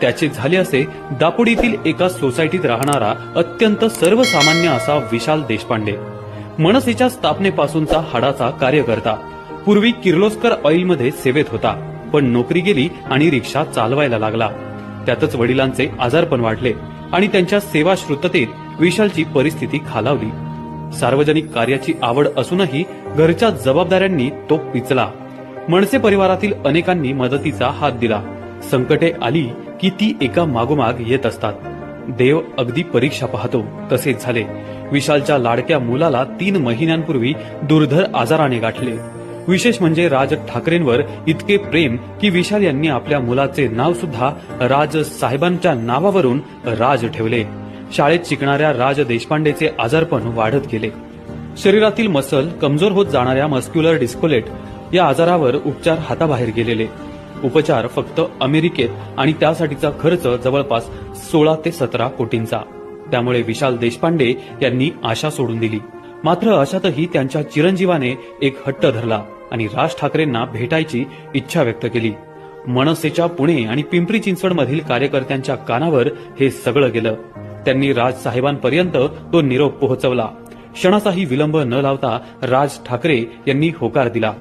त्याचे झाले असे दापोडीतील एका सोसायटीत राहणारा अत्यंत सर्वसामान्य असा विशाल देशपांडे. मनसेच्या स्थापनेपासूनचा हाडाचा कार्यकर्ता. पूर्वी किर्लोस्कर ऑइलमध्ये सेवेत होता पण नोकरी गेली आणि रिक्षा चालवायला लागला. त्यातच वडिलांचे आजारपण वाढले आणि त्यांच्या सेवाश्रुततेत विशालची परिस्थिती खालावली. सार्वजनिक कार्याची आवड असूनही घरच्या जबाबदाऱ्यांनी तो पिचला. मनसे परिवारातील अनेकांनी मदतीचा हात दिला. संकटे आली की ती एका मागोमाग येत असतात. देव अगदी परीक्षा पाहतो तसेच झाले. विशालच्या लाडक्या मुलाला तीन महिन्यांपूर्वी दुर्धर आजाराने गाठले. विशेष म्हणजे राज ठाकरेंवर इतके प्रेम की विशाल यांनी आपल्या मुलाचे नाव सुद्धा राज साहेबांच्या नावावरून राज ठेवले. शाळेत शिकणाऱ्या राज देशपांडेचे आजारपण वाढत गेले. शरीरातील मसल कमजोर होत जाणाऱ्या मस्क्युलर डिस्कोलेट या आजारावर उपचार हाताबाहेर गेलेले. उपचार फक्त अमेरिकेत आणि त्यासाठीचा खर्च जवळपास सोळा ते सतरा कोटींचा. त्यामुळे विशाल देशपांडे यांनी आशा सोडून दिली. मात्र अशातही त्यांच्या चिरंजीवाने एक हट्ट धरला आणि राज ठाकरेंना भेटायची इच्छा व्यक्त केली. मनसेच्या पुणे आणि पिंपरी चिंचवड मधील कार्यकर्त्यांच्या कानावर हे सगळं गेलं. त्यांनी राज साहेबांपर्यंत तो निरोप पोहोचवला. क्षणाचाही विलंब न लावता राज ठाकरे यांनी होकार दिला.